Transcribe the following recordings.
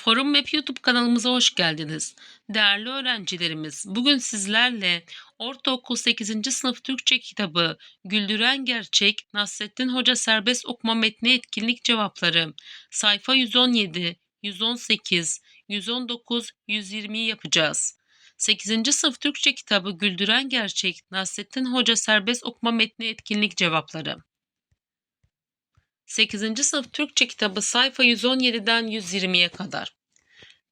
Forum Map YouTube kanalımıza hoş geldiniz. Değerli öğrencilerimiz, bugün sizlerle Ortaokul 8. sınıf Türkçe kitabı Güldüren Gerçek Nasrettin Hoca Serbest Okuma Metni Etkinlik Cevapları sayfa 117, 118, 119, 120'yi yapacağız. 8. sınıf Türkçe kitabı Güldüren Gerçek Nasrettin Hoca Serbest Okuma Metni Etkinlik Cevapları 8. sınıf Türkçe kitabı sayfa 117'den 120'ye kadar.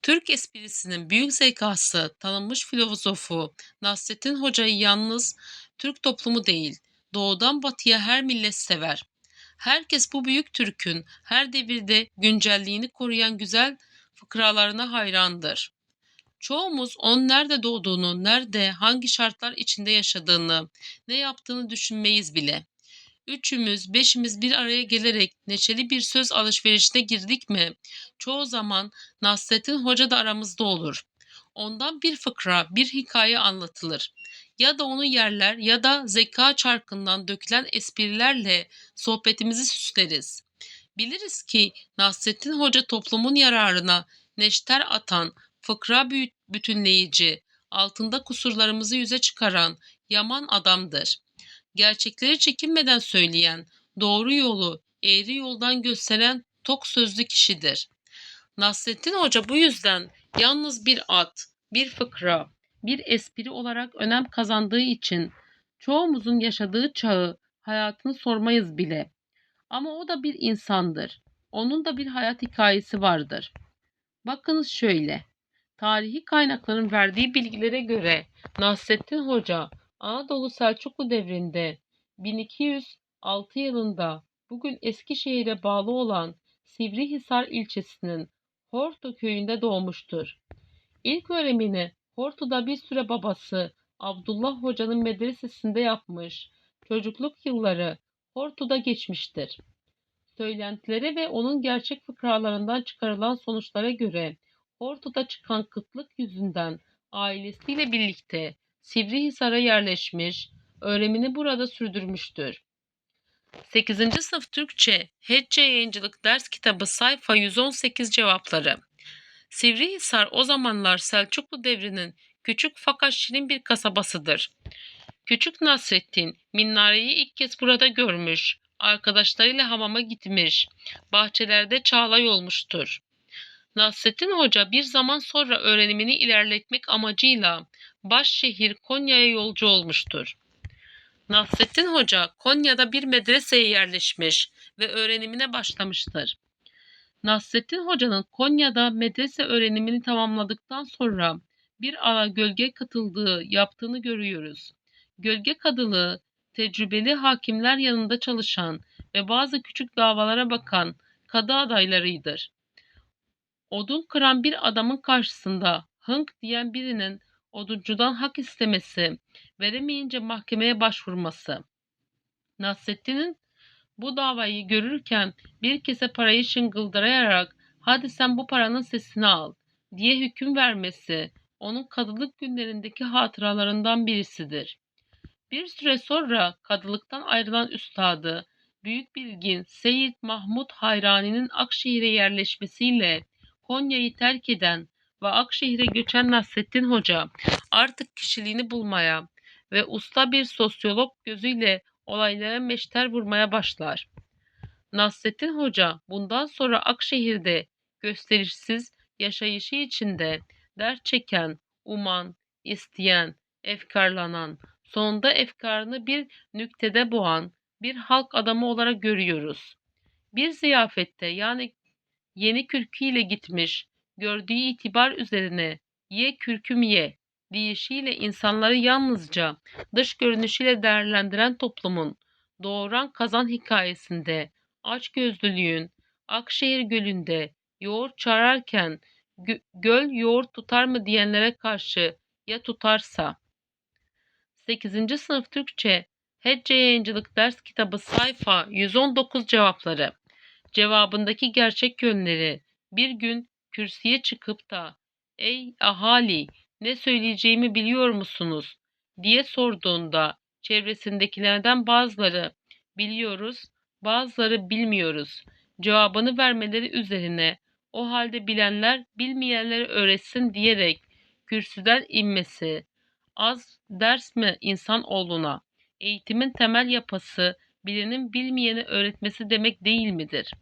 Türk esprisinin büyük zekası tanınmış filozofu Nasrettin Hoca'yı yalnız Türk toplumu değil, doğudan batıya her millet sever. Herkes bu büyük Türk'ün her devirde güncelliğini koruyan güzel fıkralarına hayrandır. Çoğumuz onun nerede doğduğunu, nerede, hangi şartlar içinde yaşadığını, ne yaptığını düşünmeyiz bile. Üçümüz, beşimiz bir araya gelerek neşeli bir söz alışverişine girdik mi, çoğu zaman Nasrettin Hoca da aramızda olur. Ondan bir fıkra, bir hikaye anlatılır. Ya da onu yerler ya da zeka çarkından dökülen esprilerle sohbetimizi süsleriz. Biliriz ki Nasrettin Hoca toplumun yararına neşter atan, fıkra bütünleyici, altında kusurlarımızı yüze çıkaran yaman adamdır gerçekleri çekinmeden söyleyen, doğru yolu eğri yoldan gösteren tok sözlü kişidir. Nasrettin Hoca bu yüzden yalnız bir at, bir fıkra, bir espri olarak önem kazandığı için çoğumuzun yaşadığı çağı, hayatını sormayız bile. Ama o da bir insandır. Onun da bir hayat hikayesi vardır. Bakınız şöyle. Tarihi kaynakların verdiği bilgilere göre Nasrettin Hoca Anadolu Selçuklu devrinde 1206 yılında bugün Eskişehir'e bağlı olan Sivrihisar ilçesinin Hortu köyünde doğmuştur. İlk öğrenimini Hortu'da bir süre babası Abdullah Hoca'nın medresesinde yapmış. Çocukluk yılları Hortu'da geçmiştir. Söylentilere ve onun gerçek fıkralarından çıkarılan sonuçlara göre Hortu'da çıkan kıtlık yüzünden ailesiyle birlikte Sivrihisar'a yerleşmiş, öğrenimini burada sürdürmüştür. 8. sınıf Türkçe Hecce Yayıncılık Ders Kitabı sayfa 118 cevapları. Sivrihisar o zamanlar Selçuklu devrinin küçük fakat şirin bir kasabasıdır. Küçük Nasrettin Minnare'yi ilk kez burada görmüş, arkadaşlarıyla hamama gitmiş, bahçelerde çağlay olmuştur. Nasrettin Hoca bir zaman sonra öğrenimini ilerletmek amacıyla başşehir Konya'ya yolcu olmuştur. Nasrettin Hoca Konya'da bir medreseye yerleşmiş ve öğrenimine başlamıştır. Nasrettin Hoca'nın Konya'da medrese öğrenimini tamamladıktan sonra bir ara gölge katıldığı yaptığını görüyoruz. Gölge kadılığı tecrübeli hakimler yanında çalışan ve bazı küçük davalara bakan kadı adaylarıdır. Odun kıran bir adamın karşısında hınk diyen birinin oduncudan hak istemesi, veremeyince mahkemeye başvurması. Nasrettin'in bu davayı görürken bir kese parayı şıngıldırayarak hadi sen bu paranın sesini al diye hüküm vermesi onun kadılık günlerindeki hatıralarından birisidir. Bir süre sonra kadılıktan ayrılan üstadı, büyük bilgin Seyit Mahmud Hayrani'nin Akşehir'e yerleşmesiyle Konya'yı terk eden ve Akşehir'e göçen Nasrettin Hoca artık kişiliğini bulmaya ve usta bir sosyolog gözüyle olaylara meşter vurmaya başlar. Nasrettin Hoca bundan sonra Akşehir'de gösterişsiz yaşayışı içinde dert çeken, uman, isteyen, efkarlanan, sonunda efkarını bir nüktede boğan bir halk adamı olarak görüyoruz. Bir ziyafette yani yeni kürküyle gitmiş, gördüğü itibar üzerine ye kürküm ye deyişiyle insanları yalnızca dış görünüşüyle değerlendiren toplumun doğuran kazan hikayesinde açgözlülüğün Akşehir Gölü'nde yoğurt çağırırken gö- göl yoğurt tutar mı diyenlere karşı ya tutarsa 8. sınıf Türkçe Hecce Yayıncılık Ders Kitabı sayfa 119 cevapları cevabındaki gerçek yönleri bir gün kürsüye çıkıp da ''Ey ahali ne söyleyeceğimi biliyor musunuz?'' diye sorduğunda çevresindekilerden bazıları biliyoruz, bazıları bilmiyoruz cevabını vermeleri üzerine O halde bilenler bilmeyenlere öğretsin diyerek kürsüden inmesi az ders mi insan oğluna? Eğitimin temel yapısı bilenin bilmeyeni öğretmesi demek değil midir?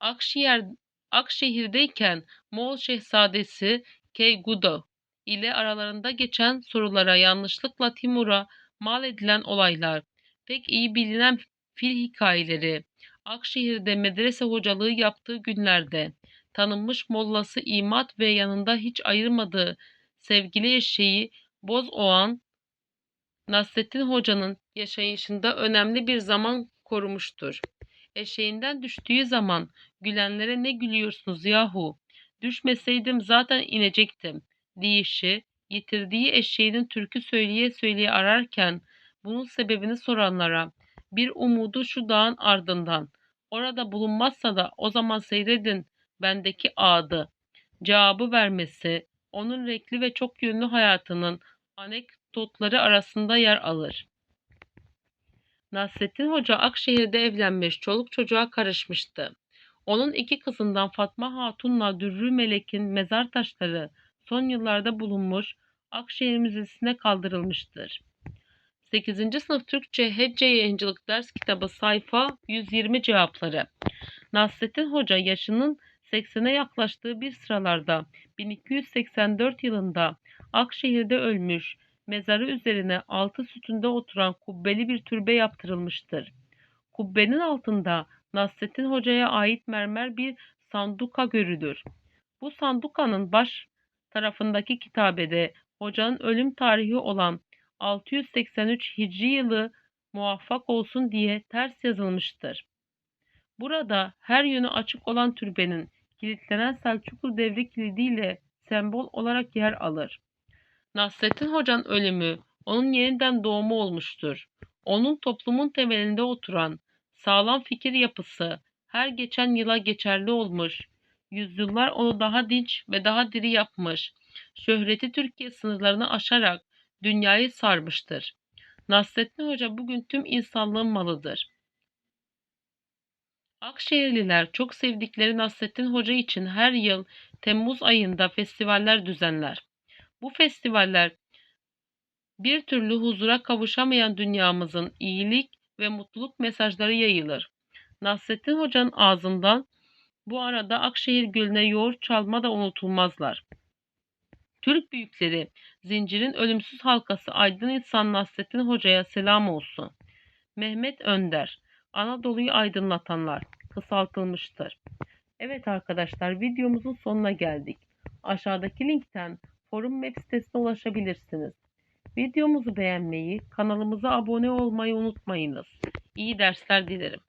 Akşehir, Akşehir'deyken Moğol şehzadesi Keygudo ile aralarında geçen sorulara yanlışlıkla Timur'a mal edilen olaylar, pek iyi bilinen fil hikayeleri, Akşehir'de medrese hocalığı yaptığı günlerde tanınmış mollası imat ve yanında hiç ayırmadığı sevgili eşeği Bozoğan Nasrettin Hoca'nın yaşayışında önemli bir zaman korumuştur. Eşeğinden düştüğü zaman gülenlere ne gülüyorsunuz yahu? Düşmeseydim zaten inecektim deyişi, yitirdiği eşeğinin türkü söyleye söyleye ararken bunun sebebini soranlara bir umudu şu dağın ardından orada bulunmazsa da o zaman seyredin bendeki adı cevabı vermesi onun renkli ve çok yönlü hayatının anekdotları arasında yer alır. Nasrettin Hoca Akşehir'de evlenmiş, çoluk çocuğa karışmıştı. Onun iki kızından Fatma Hatun'la Dürrü Melek'in mezar taşları son yıllarda bulunmuş, Akşehir Müzesi'ne kaldırılmıştır. 8. sınıf Türkçe Hecce Yayıncılık Ders Kitabı sayfa 120 cevapları. Nasrettin Hoca yaşının 80'e yaklaştığı bir sıralarda 1284 yılında Akşehir'de ölmüş, mezarı üzerine altı sütünde oturan kubbeli bir türbe yaptırılmıştır. Kubbenin altında Nasrettin Hoca'ya ait mermer bir sanduka görülür. Bu sandukanın baş tarafındaki kitabede hocanın ölüm tarihi olan 683 Hicri yılı muvaffak olsun diye ters yazılmıştır. Burada her yönü açık olan türbenin kilitlenen Selçuklu devri kilidiyle sembol olarak yer alır. Nasrettin Hoca'nın ölümü onun yeniden doğumu olmuştur. Onun toplumun temelinde oturan sağlam fikir yapısı her geçen yıla geçerli olmuş. Yüzyıllar onu daha dinç ve daha diri yapmış. Şöhreti Türkiye sınırlarını aşarak dünyayı sarmıştır. Nasrettin Hoca bugün tüm insanlığın malıdır. Akşehirliler çok sevdikleri Nasrettin Hoca için her yıl Temmuz ayında festivaller düzenler. Bu festivaller bir türlü huzura kavuşamayan dünyamızın iyilik ve mutluluk mesajları yayılır. Nasrettin Hoca'nın ağzından bu arada Akşehir Gölü'ne yoğurt çalma da unutulmazlar. Türk büyükleri zincirin ölümsüz halkası aydın insan Nasrettin Hoca'ya selam olsun. Mehmet Önder Anadolu'yu aydınlatanlar kısaltılmıştır. Evet arkadaşlar videomuzun sonuna geldik. Aşağıdaki linkten forum web sitesine ulaşabilirsiniz. Videomuzu beğenmeyi, kanalımıza abone olmayı unutmayınız. İyi dersler dilerim.